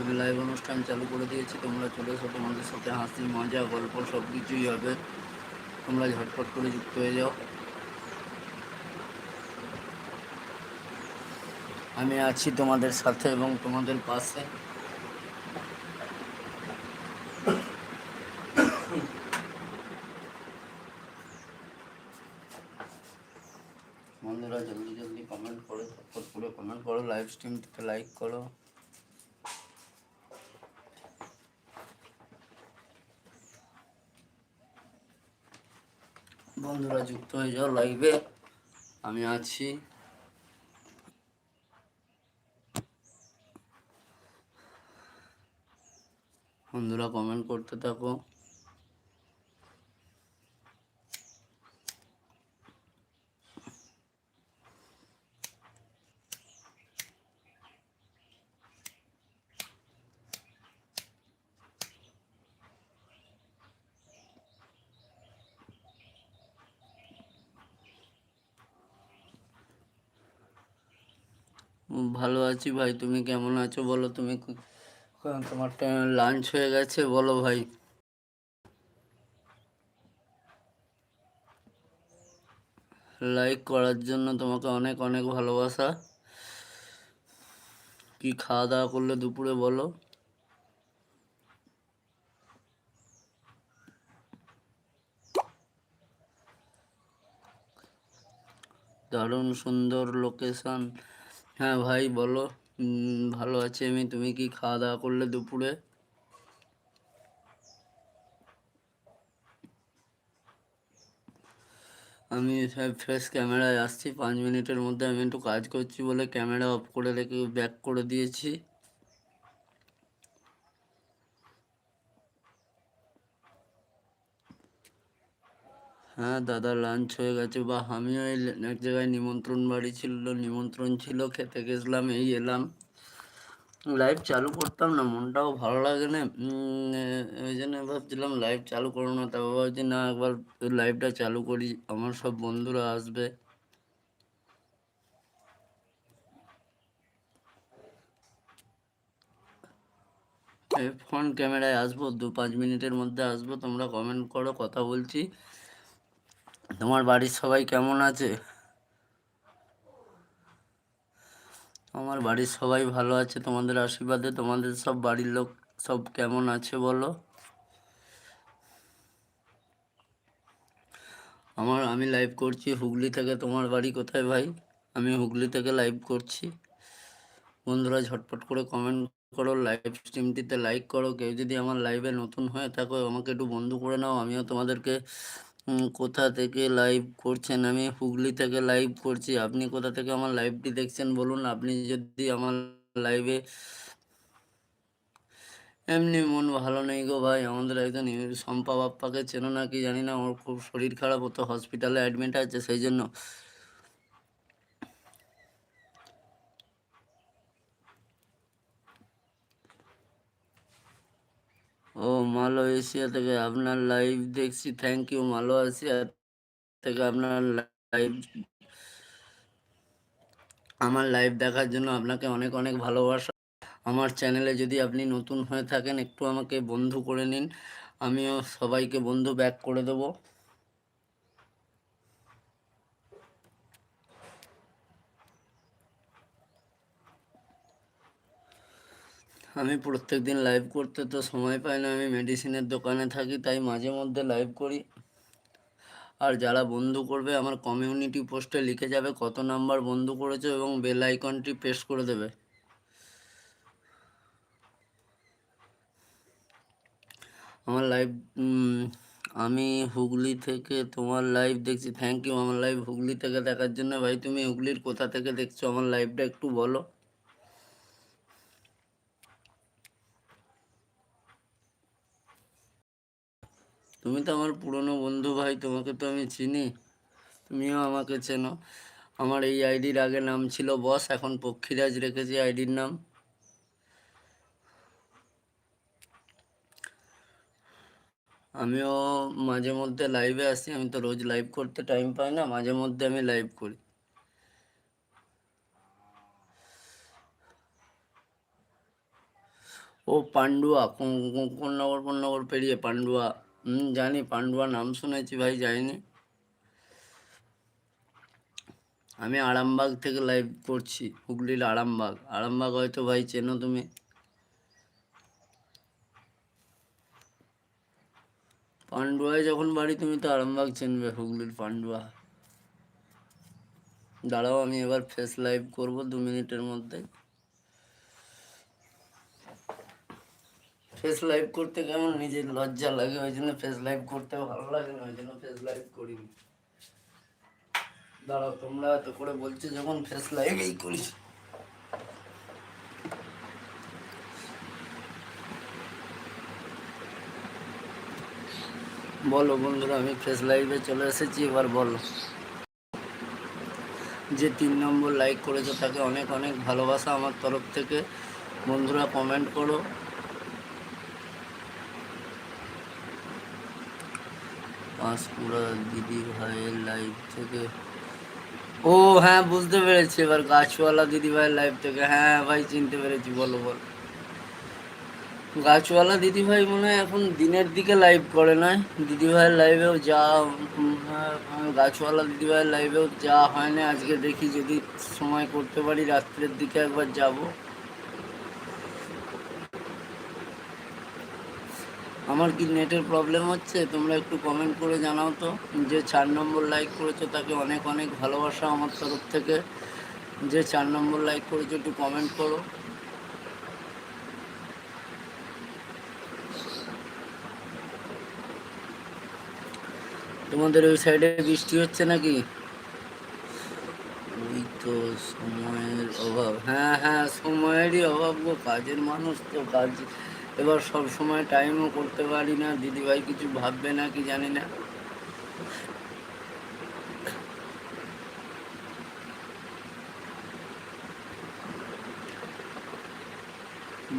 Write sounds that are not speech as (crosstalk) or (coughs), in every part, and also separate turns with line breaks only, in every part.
আমি লাইভ অনুষ্ঠান চালু করে দিয়েছি, তোমরা চলে এসো তোমাদের সাথে, হাসি, মজা, গল্প সব কিছুই হবে। তোমরা ঝটপট করে যুক্ত হয়ে যাও। আমি আছি তোমাদের সাথে এবং তোমাদের পাশে। বন্ধুরা, জলদি জলদি কমেন্ট করো করে কমেন্ট করো লাইভ স্ট্রিমটিতে লাইক করো। বন্ধুরা যুক্ত হয়ে যাও লাইভে আমি আছি। বন্ধুরা কমেন্ট করতে থাকো। ভালো আছি ভাই, তুমি কেমন আছো বলো? তুমি তোমার লাঞ্চ হয়ে গেছে, বলো ভাই। লাইক করার জন্য তোমাকে অনেক অনেক ভালোবাসা। কি খাওয়া দাওয়া করলে দুপুরে বলো? দারুণ সুন্দর লোকেশন হ্যাঁ ভাই, বলো। ভালো আছি আমি। তুমি কি খাওয়া দাওয়া করলে দুপুরে? আমি ফ্রেশ ক্যামেরায় আসছি। পাঁচ মিনিটের মধ্যে আমি একটু কাজ করছি বলে ক্যামেরা অফ করে রেখে, ব্যাক করে দিয়েছি। হ্যাঁ দাদা লাঞ্চ হয়ে গেছে। বা, আমিও এই এক জায়গায় নিমন্ত্রণ বাড়ি ছিল, নিমন্ত্রণ ছিল, খেতে গেছিলাম, এই এলাম। লাইভ চালু করতাম না, মনটাও ভালো লাগে না। ওই জন্য ভাবছিলাম লাইভ চালু করো না তারপর ভাবছি, না, একবার লাইভটা চালু করি, আমার সব বন্ধুরা আসবে। ফ্রন্ট ক্যামেরায় আসব দু পাঁচ মিনিটের মধ্যে আসব, তোমরা কমেন্ট করো, কথা বলছি। তোমার বাড়ির সবাই কেমন আছে? আমার বাড়ির সবাই ভালো আছে, তোমাদের আশীর্বাদে তোমাদের সব বাড়ির লোক সব কেমন আছে বলো? আমার, আমি লাইভ করছি। হুগলি থেকে তোমার বাড়ি কোথায় ভাই? আমি হুগলি থেকে লাইভ করছি। বন্ধুরা ঝটপট করে কমেন্ট করো লাইভ স্ট্রিমটিতে লাইক করো। কেউ যদি আমার লাইভে নতুন হয়ে থাকো, আমাকে একটু বন্ধু করে নাও। আমিও তোমাদেরকে কোথা থেকে লাইভ করছেন? আমি হুগলি থেকে লাইভ করছি। আপনি কোথা থেকে আমার লাইভটি দেখছেন বলুন? আপনি যদি আমার লাইভে এমনি মন ভালো নেই গো ভাই, আমাদের একজন শম্পা বাপ্পাকে চেনো নাকি? জানি না, ওর খুব শরীর খারাপ, ও তো হসপিটালে অ্যাডমিট আছে, সেই জন্য। ও মালয়েশিয়া থেকে আপনার লাইভ দেখছি। থ্যাংক ইউ মালয়েশিয়া থেকে আপনার লাইভ আমার লাইভ দেখার জন্য আপনাকে অনেক অনেক ভালোবাসা। আমার চ্যানেলে যদি আপনি নতুন হয়ে থাকেন, একটু আমাকে বন্ধু করে নিন। আমিও সবাইকে বন্ধু ব্যাক করে দেবো। আমি প্রত্যেক দিন লাইভ করতে তো সময় পাই না, আমি মেডিসিনের দোকানে থাকি, তাই মাঝে মধ্যে লাইভ করি। আর যারা বন্ধু করবে, আমার কমিউনিটি পোস্টে লিখে যাবে কত নাম্বার বন্ধু করেছ এবং বেল আইকনটি প্রেস করে দেবে। আমার লাইভ আমি হুগলি থেকে তোমার লাইভ দেখছি। থ্যাংক ইউ আমার লাইভ হুগলি থেকে দেখার জন্য। ভাই, তুমি হুগলির কোথা থেকে দেখছ? আমার লাইভটা একটু বলো। তুমি তো আমার পুরনো বন্ধু ভাই, তোমাকে তো আমি চিনি। তুমিও আমাকে চেনো। আমার এই আইডির আগে নাম ছিল বস, এখন পক্ষীরাজ রেখেছি আইডির নাম। আমিও মাঝে মধ্যে লাইভে আসি, আমি তো রোজ লাইভ করতে টাইম পাই না, মাঝে মধ্যে আমি লাইভ করি। ও, পান্ডুয়া কোন- কোন নগর কোন নগর পেরিয়ে পান্ডুয়া। হুম, জানি পান্ডুয়া নাম শুনেছি ভাই, যাইনি। আমি আরামবাগ থেকে লাইভ করছি, হুগলির আরামবাগ। আরামবাগ হয়তো ভাই চেনো তুমি। পান্ডুয়ায় যখন বাড়ি, তুমি তো আরামবাগ চিনবে, হুগলির পান্ডুয়া। দাঁড়াও, আমি এবার ফেস লাইভ করব দু মিনিটের মধ্যে। ফেস লাইভ করতে কেমন? নিজের লজ্জা লাগে, ওই জন্য ফেস লাইভ করতে ভালো লাগে না, ওই জন্য ফেস লাইভ করিনি। দাঁড়াও, তোমরা এত করে বলছো যখন ফেস লাইভই করিস বলো বন্ধুরা, আমি ফেস লাইভে চলে এসেছি, এবার বলো। যে তিন নম্বর লাইক করেছ, তাকে অনেক অনেক ভালোবাসা আমার তরফ থেকে। বন্ধুরা কমেন্ট করো। পাঁশকুড়া দিদি ভাইয়ের লাইভ থেকে। ও হ্যাঁ বুঝতে পেরেছি। এবার গাছওয়ালা দিদি ভাইয়ের লাইভ থেকে। হ্যাঁ ভাই চিনতে পেরেছি। বলো বলো। গাছওয়ালা দিদি ভাই মনে হয় এখন দিনের দিকে লাইভ করে না দিদি ভাইয়ের লাইভেও যা উম, গাছওয়ালা দিদি ভাইয়ের লাইভেও যা হয় না। আজকে দেখি যদি সময় করতে পারি রাত্রের দিকে একবার যাব। আমার কি নেটের প্রবলেম হচ্ছে? তোমরা একটু কমেন্ট করে জানাও তো। যে চার নম্বর লাইক করেছ, তাকে অনেক অনেক ভালোবাসা আমার তরফ থেকে। যে চার নম্বর লাইক করেছ, একটু কমেন্ট করো। তোমাদের ওই সাইডে বৃষ্টি হচ্ছে নাকি? ওই তো সময়ের অভাব। হ্যাঁ হ্যাঁ সময়েরই অভাব গো। কাজের মানুষ তো, কাজ এবার সব সময় টাইমও করতে পারি না, দিদিভাই কিছু ভাববে না কি জানি না।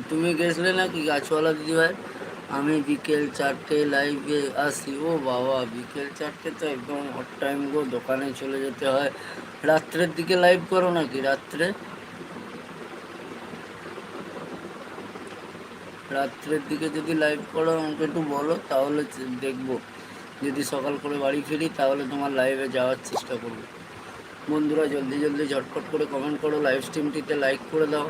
তুমি গেছিলে নাকি গাছওয়ালা দিদিভাই? আমি বিকেল চারটে লাইভে আসি। ও বাবা, বিকেল চারটে তো একদম হট টাইম গো, দোকানে চলে যেতে হয়। রাত্রের দিকে লাইভ করো নাকি? রাত্রে? রাত্রের দিকে যদি লাইভ করো, আমাকে একটু বলো, তাহলে দেখব। যদি সকাল করে বাড়ি ফিরি, তাহলে তোমার লাইভে যাওয়ার চেষ্টা করব। বন্ধুরা, জলদি জলদি ঝটপট করে কমেন্ট করো লাইভ স্ট্রিমটিতে লাইক করে দাও।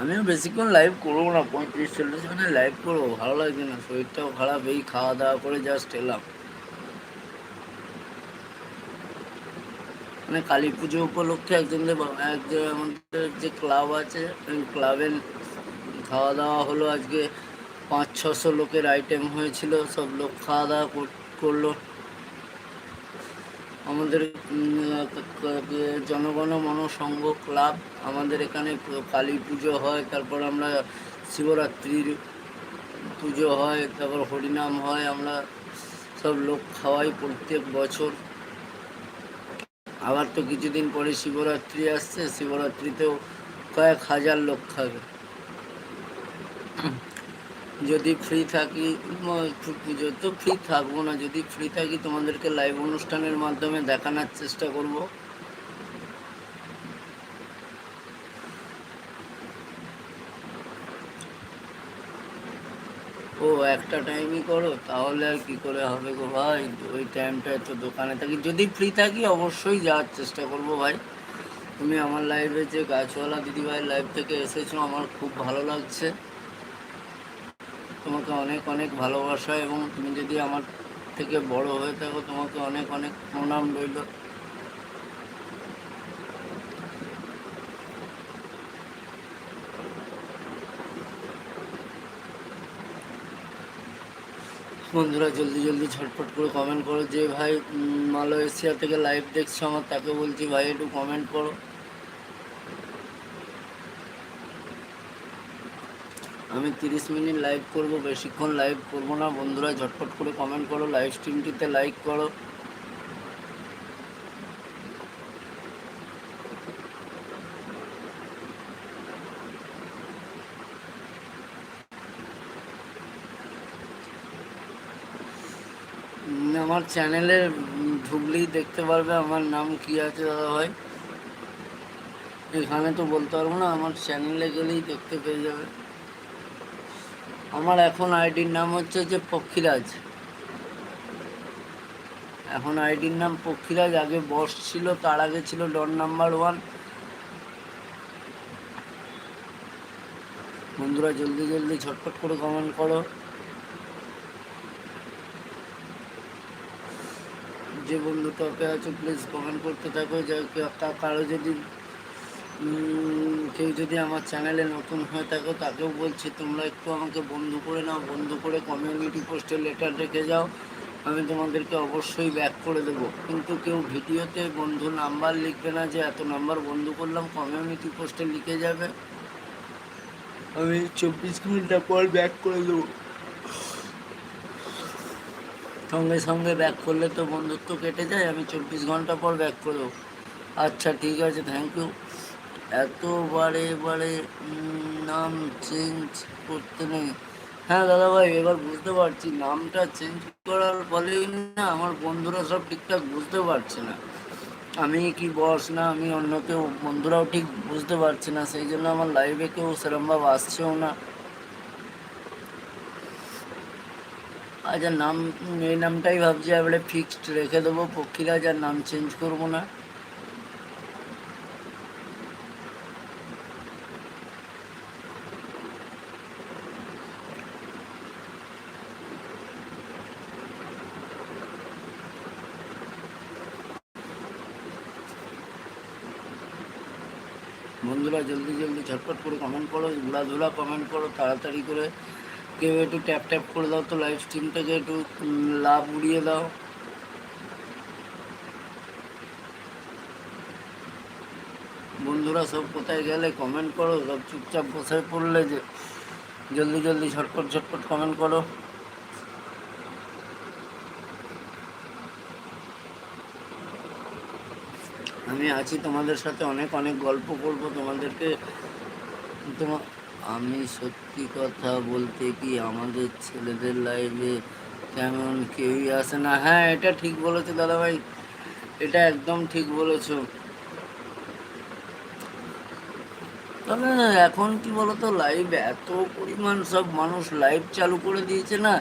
আমিও বেশিক্ষণ লাইভ করব না, পঁয়ত্রিশ, চল্লিশ মিনিট লাইভ করব, ভালো লাগছে না, শরীরটাও খারাপ, এই খাওয়া দাওয়া করে জাস্ট এলাম। মানে কালী পুজো উপলক্ষে একজনদের একজন আমাদের যে ক্লাব আছে ক্লাবের খাওয়া দাওয়া হলো আজকে পাঁচ, ছশো লোকের আইটেম হয়েছিল, সব লোক খাওয়া দাওয়া কর- করল। আমাদের জনগণ মন সংঘ ক্লাব, আমাদের এখানে কালী পুজো হয়, তারপর আমরা শিবরাত্রির পুজো হয়, তারপর হরিনাম হয়, আমরা সব লোক খাওয়াই প্রত্যেক বছর। আবার তো কিছুদিন পরে শিবরাত্রি আসছে, শিবরাত্রিতেও কয়েক হাজার লোক খাবে। যদি ফ্রি থাকি পুজো তো ফ্রি থাকব না। যদি ফ্রি থাকি, তোমাদেরকে লাইভ অনুষ্ঠানের মাধ্যমে দেখানোর চেষ্টা করব। একটা টাইমই করো, তাহলে আর কি করে হবে গো ভাই? ওই টাইমটায় তো দোকানে থাকি। যদি ফ্রি থাকি, অবশ্যই যাওয়ার চেষ্টা করব ভাই। তুমি আমার লাইভে যে গাছওয়ালা দিদিভাইয়ের লাইভ থেকে এসেছ, আমার খুব ভালো লাগছে। তোমাকে অনেক অনেক ভালোবাসা এবং তুমি যদি আমার থেকে বড় হয়ে থাকো, তোমাকে অনেক অনেক প্রণাম রইল। বন্ধুরা, জলদি জলদি ছটফট করে কমেন্ট করো যে ভাই মালয়েশিয়া থেকে লাইভ দেখছ আমার, তাকে বলছি ভাই, একটু কমেন্ট করো। আমি তিরিশ মিনিট লাইভ করব, বেশিক্ষণ লাইভ করব না। বন্ধুরা, ঝটপট করে কমেন্ট করো লাইভ স্ট্রিমটিতে লাইক করো। উম, আমার চ্যানেলে ঢুকলেই দেখতে পারবে আমার নাম কি আছে দাদা ভাই এখানে তো বলতে পারব না আমার চ্যানেলে গেলেই দেখতে পেয়ে যাবে। আমার এখন আইডির নাম হচ্ছে যে পক্ষীরাজ। এখন আইডির নাম পক্ষীরাজ আগে বস ছিল তার আগে ছিল ডন নাম্বার ওয়ান। বন্ধুরা জলদি জলদি ছটফট করে কমেন্ট করো। যে বন্ধু টপে আছো প্লিজ কমেন্ট করতে থাকো। যে কারও যদি কেউ যদি আমার চ্যানেলে নতুন হয়ে থাকো, তাকেও বলছি, তোমরা একটু আমাকে বন্ধু করে নাও, বন্ধু করে কমিউনিটি পোস্টে লেটার রেখে যাও। আমি তোমাদেরকে অবশ্যই ব্যাক করে দেবো। কিন্তু কেউ ভিডিওতে বন্ধু নাম্বার লিখবে না যে এত নাম্বার বন্ধু করলাম কমিউনিটি পোস্টে লিখে যাবে। আমি চব্বিশ ঘণ্টা পর ব্যাক করে দেবো। সঙ্গে সঙ্গে ব্যাক করলে তো বন্ধুত্ব কেটে যায়, আমি চব্বিশ ঘণ্টা পর ব্যাক করে দেবো। আচ্ছা ঠিক আছে থ্যাংক ইউ এত বারে বারে নাম চেঞ্জ করতে নেই। হ্যাঁ দাদা ভাই এবার বুঝতে পারছি, নামটা চেঞ্জ করার ফলেই না আমার বন্ধুরা সব ঠিকঠাক বুঝতে পারছে না। আমি কি বস না, আমি অন্য কেউ, বন্ধুরাও ঠিক বুঝতে পারছে না, সেই জন্য আমার লাইভে কেউ সেরমভাবে আসছেও না। আচ্ছা নাম, এই নামটাই ভাবছি, এবারে ফিক্সড রেখে দেবো। পক্ষীরাজ আর নাম চেঞ্জ করব না। বন্ধুরা, জলদি জলদি ঝটপট করে কমেন্ট করো ঘোরাধুরা কমেন্ট করো, তাড়াতাড়ি করে কেউ একটু ট্যাপ ট্যাপ করে দাও তো লাইভ স্ট্রিমটাকে একটু লাভ উড়িয়ে দাও। বন্ধুরা সব কোথায় গেলে কমেন্ট করো, সব চুপচাপ বসে পড়লে যে, জলদি জলদি ঝটপট ঝটপট কমেন্ট করো। আমি আছি তোমাদের সাথে, অনেক অনেক গল্প করব তোমাদেরকে। তোমার আমি সত্যি কথা বলতে কি আমাদের ছেলেদের লাইভে তেমন কেউই আসে না। হ্যাঁ এটা ঠিক বলেছ দাদা ভাই এটা একদম ঠিক বলেছ। তবে এখন কি বলতো লাইভ এত পরিমাণ সব মানুষ লাইভ চালু করে দিয়েছে না।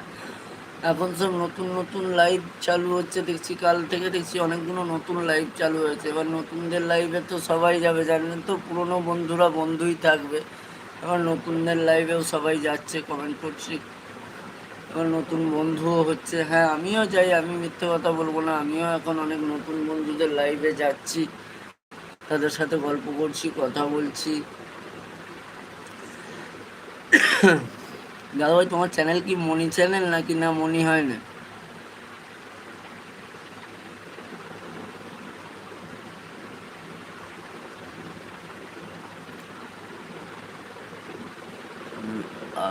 এখন সব নতুন নতুন লাইভ চালু হচ্ছে। দেখছি কাল থেকে দেখছি অনেকগুলো নতুন লাইভ চালু হয়েছে। এবার নতুনদের লাইভে তো সবাই যাবে, জানেন তো? পুরনো বন্ধুরা বন্ধুই থাকবে। এবার নতুনদের লাইভেও সবাই যাচ্ছে কমেন্ট করছি। এবার নতুন বন্ধুও হচ্ছে। হ্যাঁ আমিও যাই, আমি মিথ্যে কথা বলব না। আমিও এখন অনেক নতুন বন্ধুদের লাইভে যাচ্ছি। তাদের সাথে গল্প করছি, কথা বলছি। (coughs) দাদা ভাই, তোমার চ্যানেল কি মনি চ্যানেল নাকি না মনি হয় না?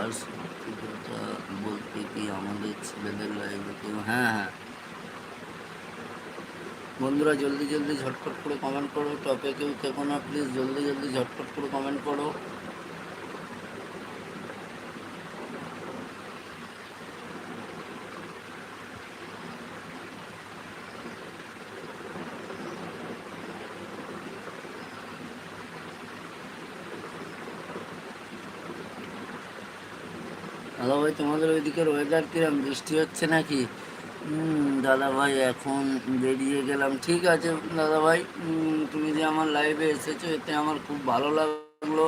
আর সত্যি কথা বলতে কি আমাদের ছেলেদের লাইভে কেউ হ্যাঁ হ্যাঁ বন্ধুরা, জলদি জলদি ঝটপট করে কমেন্ট করো টপে কেউ থেকো না প্লিজ জলদি জলদি ঝটপট করে কমেন্ট করো দাদা ভাই তোমাদের ওইদিকের ওয়েদার কিরম? বৃষ্টি হচ্ছে নাকি? দাদা ভাই এখন বেরিয়ে গেলাম। ঠিক আছে দাদা ভাই তুমি যে আমার লাইভে এসেছ, এতে আমার খুব ভালো লাগল।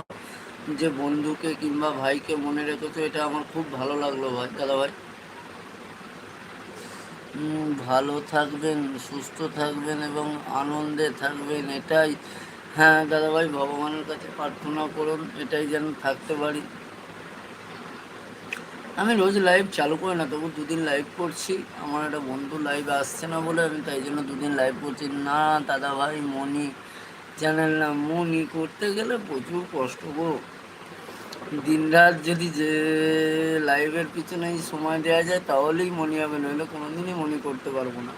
যে বন্ধুকে কিংবা ভাইকে মনে রেখেছো, এটা আমার খুব ভালো লাগল ভাই দাদা ভাই ভালো থাকবেন, সুস্থ থাকবেন এবং আনন্দে থাকবেন, এটাই। হ্যাঁ দাদা ভাই ভগবানের কাছে প্রার্থনা করুন, এটাই যেন থাকতে পারি। আমি রোজ লাইভ চালু করি না, তবু দুদিন লাইভ করছি। আমার একটা বন্ধু লাইভ আসছে না বলে আমি তাই জন্য দুদিন লাইভ করছি। না দাদা ভাই মনি চ্যানেল না মনি করতে গেলে প্রচুর কষ্ট গো। দিন রাত যদি যে লাইভের পিছনেই সময় দেওয়া যায়, তাহলেই মনি হবে, নইলে কোনোদিনই মনি করতে পারব না।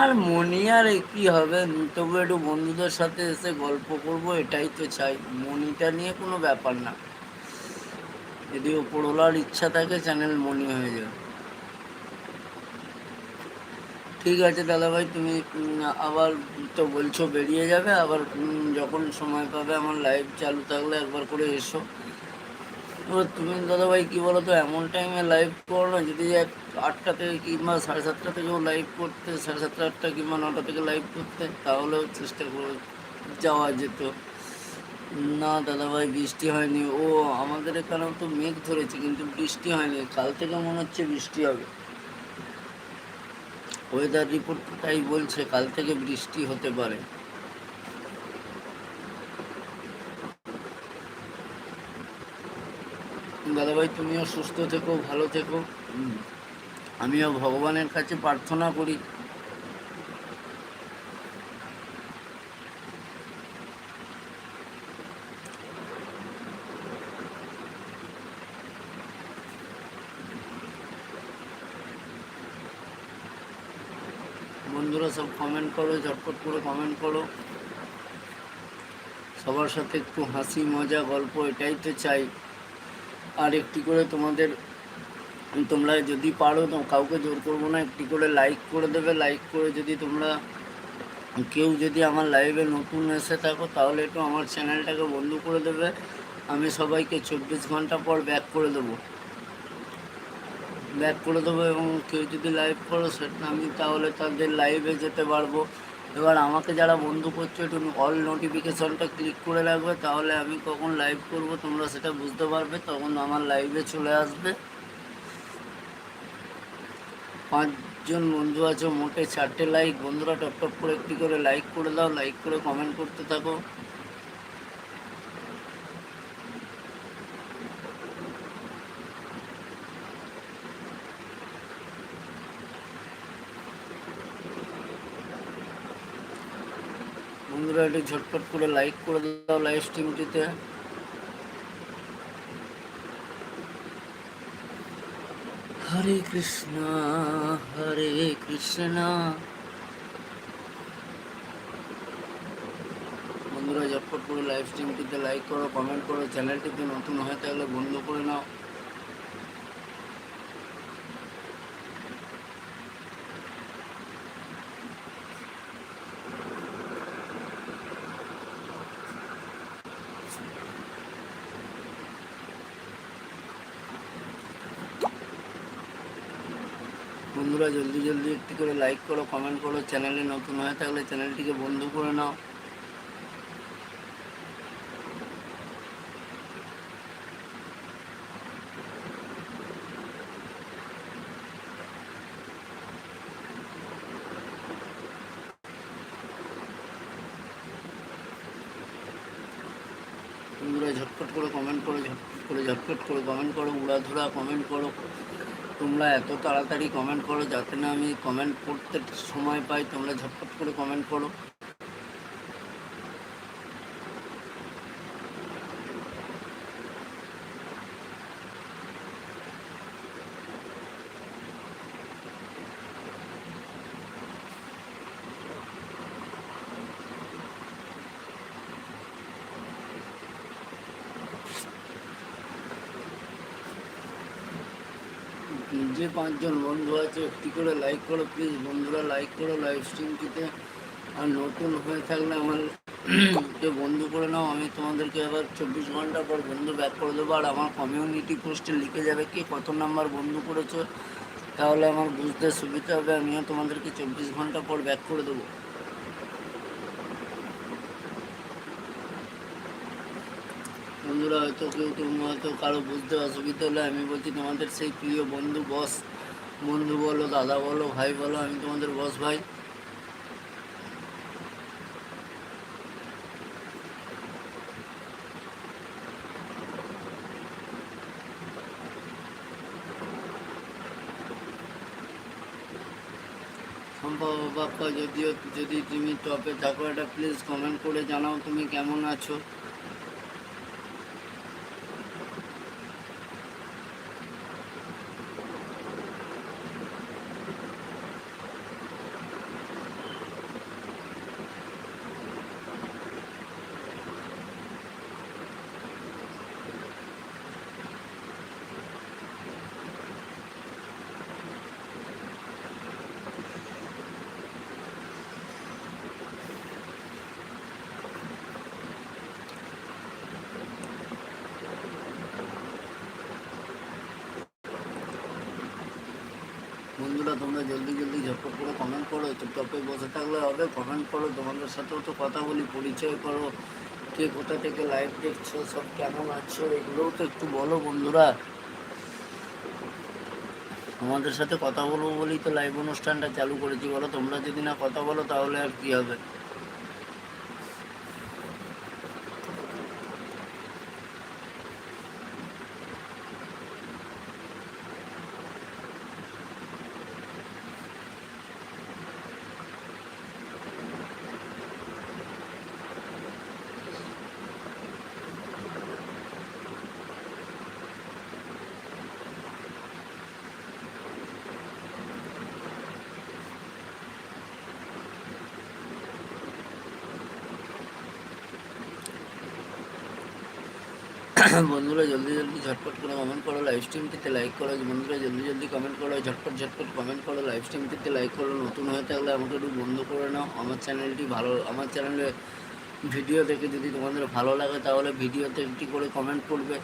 আর মনি আর কি হবে? তবু একটু বন্ধুদের সাথে এসে গল্প করব, এটাই তো চাই। মনিটা নিয়ে কোনো ব্যাপার না। যদি ওপর ওপরওয়ালার ইচ্ছা থাকে চ্যানেল মনি হয়ে যাবে। ঠিক আছে দাদা ভাই, তুমি আবার তো বলছো বেরিয়ে যাবে, আবার যখন সময় পাবে আমার লাইভ চালু থাকলে একবার করে এসো। তুমি দাদাভাই কী বলো তো এমন টাইমে লাইভ করো না, যদি এক আটটা থেকে কিংবা সাড়ে সাতটা থেকেও লাইভ করতে, সাড়ে সাতটা, আটটা কিংবা নটা থেকে লাইভ করতে, তাহলেও চেষ্টা করে যাওয়া যেত। না দাদাভাই বৃষ্টি হয়নি। ও আমাদের এখানেও তো মেঘ ধরেছে কিন্তু বৃষ্টি হয়নি। কাল থেকে মনে হচ্ছে বৃষ্টি হবে। ওয়েদার রিপোর্ট তাই বলছে কাল থেকে বৃষ্টি হতে পারে। দাদাভাই তুমিও সুস্থ থেকো ভালো থেকো। আমিও ভগবানের কাছে প্রার্থনা করি বন্ধুরা সব কমেন্ট করো, ঝটপট করে কমেন্ট করো। সবার সাথে একটু হাসি, মজা, গল্প এটাই তো চাই। আর একটি করে তোমাদের, তোমরা যদি পারো, তো কাউকে জোর করব না, একটি করে লাইক করে দেবে। লাইক করে যদি তোমরা কেউ যদি আমার লাইভে নতুন এসে থাকো, তাহলে একটু আমার চ্যানেলটাকে বন্ধ করে দেবে। আমি সবাইকে চব্বিশ ঘণ্টা পর ব্যাক করে দেবো। ব্যাক করে দেবো এবং কেউ যদি লাইভ করো সেটা আমি তাহলে তাদের লাইভে যেতে পারব। এবার আমাকে যারা বন্ধু করছ, একটু অল নোটিফিকেশনটা ক্লিক করে রাখবে, তাহলে আমি কখন লাইভ করব তোমরা সেটা বুঝতে পারবে, তখন আমার লাইভে চলে আসবে। পাঁচজন বন্ধু আছে, মোটে চারটে লাইক বন্ধুরা টপ টপ করে একটি করে লাইক করে দাও লাইক করে কমেন্ট করতে থাকো। বন্ধুরা, একটু ঝটপট করে লাইক করে দাও লাইভ স্ট্রিমটিতে হরে কৃষ্ণ হরে কৃষ্ণ। বন্ধুরা, ঝটপট করে লাইভ স্ট্রিমটিতে লাইক করো কমেন্ট করো চ্যানেলটিতে নতুন হয় তাহলে বন্ধ করে নাও। বন্ধুরা, জলদি জলদি একটি করে লাইক করো কমেন্ট করো চ্যানেলে নতুন হয়ে থাকলে চ্যানেলটিকে বন্ধ করে নাও। বন্ধুরা, ঝটপট করে কমেন্ট করো, ঝটপট করে ঝটপট করে কমেন্ট করো, উড়াধুরা কমেন্ট করো। তোমরা এত তাড়াতাড়ি কমেন্ট করো যাতে না আমি কমেন্ট করতে সময় পাই, তোমরা ঝটপট করে কমেন্ট করো। যে পাঁচজন বন্ধু আছে, একটি করে লাইক করো প্লিজ বন্ধুরা লাইক করো লাইভ স্ট্রিমটিতে আর নতুন হয়ে থাকলে আমার (clears throat) কে বন্ধু করে নাও, আমি তোমাদেরকে এবার চব্বিশ ঘণ্টা পর বন্ধু ব্যাক করে দেবো। আর আমার কমিউনিটি পোস্টে লিখে যাবে কি কত নাম্বার বন্ধু করেছ। তাহলে আমার বুঝতে সুবিধা হবে, আমিও তোমাদেরকে চব্বিশ ঘণ্টা পর ব্যাক করে দেবো। বন্ধুরা হয়তো কেউ তোমরা হয়তো কারও বুঝতে অসুবিধা হলে আমি বলছি তোমাদের সেই প্রিয় বন্ধু বস। বন্ধু বলো, দাদা বলো, ভাই বলো, আমি তোমাদের বস ভাই। সম্ভব যদিও, যদি তুমি টপে থাকো এটা প্লিজ কমেন্ট করে জানাও তুমি কেমন আছো। তোমরা জলদি জলদি ঝটপট করে কমেন্ট করো চুপচাপে বসে থাকলে হবে কমেন্ট করো, তোমাদের সাথেও তো কথা বলি, পরিচয় করো, কে কোথা থেকে লাইভ দেখছ, সব কেমন আছো, এগুলোও তো একটু বলো বন্ধুরা। তোমাদের সাথে কথা বলব বলেই তো লাইভ অনুষ্ঠানটা চালু করেছি, বলো তোমরা যদি না কথা বলো তাহলে আর কি হবে? বন্ধুরা, জলদি জলদি ঝটপট করে কমেন্ট করো লাইভ স্ট্রিমটিতে লাইক করো, বন্ধুরা, জলদি জলদি কমেন্ট করো, ঝটপট ঝটপট কমেন্ট করো লাইভ স্ট্রিমটিতে লাইক করো, নতুন হয়ে থাকলে আমাকে একটু বন্ধ করে নাও। আমার চ্যানেলটি ভালো, আমার চ্যানেলে ভিডিও দেখে যদি তোমাদের ভালো লাগে, তাহলে ভিডিওতে একটি করে কমেন্ট করবে।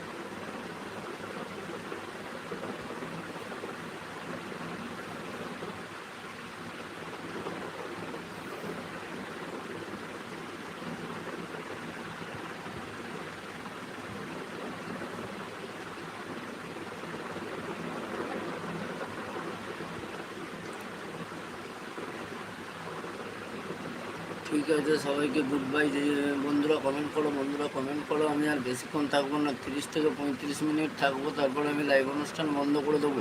ঠিক আছে সবাইকে গুড বাই বন্ধুরা কমেন্ট করো, বন্ধুরা কমেন্ট করো, আমি আর বেশিক্ষণ থাকব না, তিরিশ থেকে পঁয়ত্রিশ মিনিট থাকব, তারপরে আমি লাইভ অনুষ্ঠান বন্ধ করে দেবো।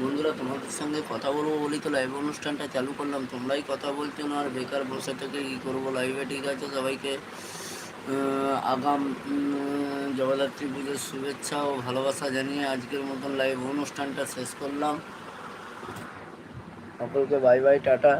বন্ধুরা, তোমাদের সঙ্গে কথা বলব বলি তো লাইভ অনুষ্ঠানটা চালু করলাম। তোমরাই কথা বলছো না, আর বেকার বসে থেকে কী করব? লাইভে ঠিক আছে সবাইকে। আগাম জগদ্ধাত্রী পুজোর শুভেচ্ছা ও ভালোবাসা জানিয়ে আজকের মতন লাইভ অনুষ্ঠানটা শেষ করলাম। সকলকে বাই বাই টাটা।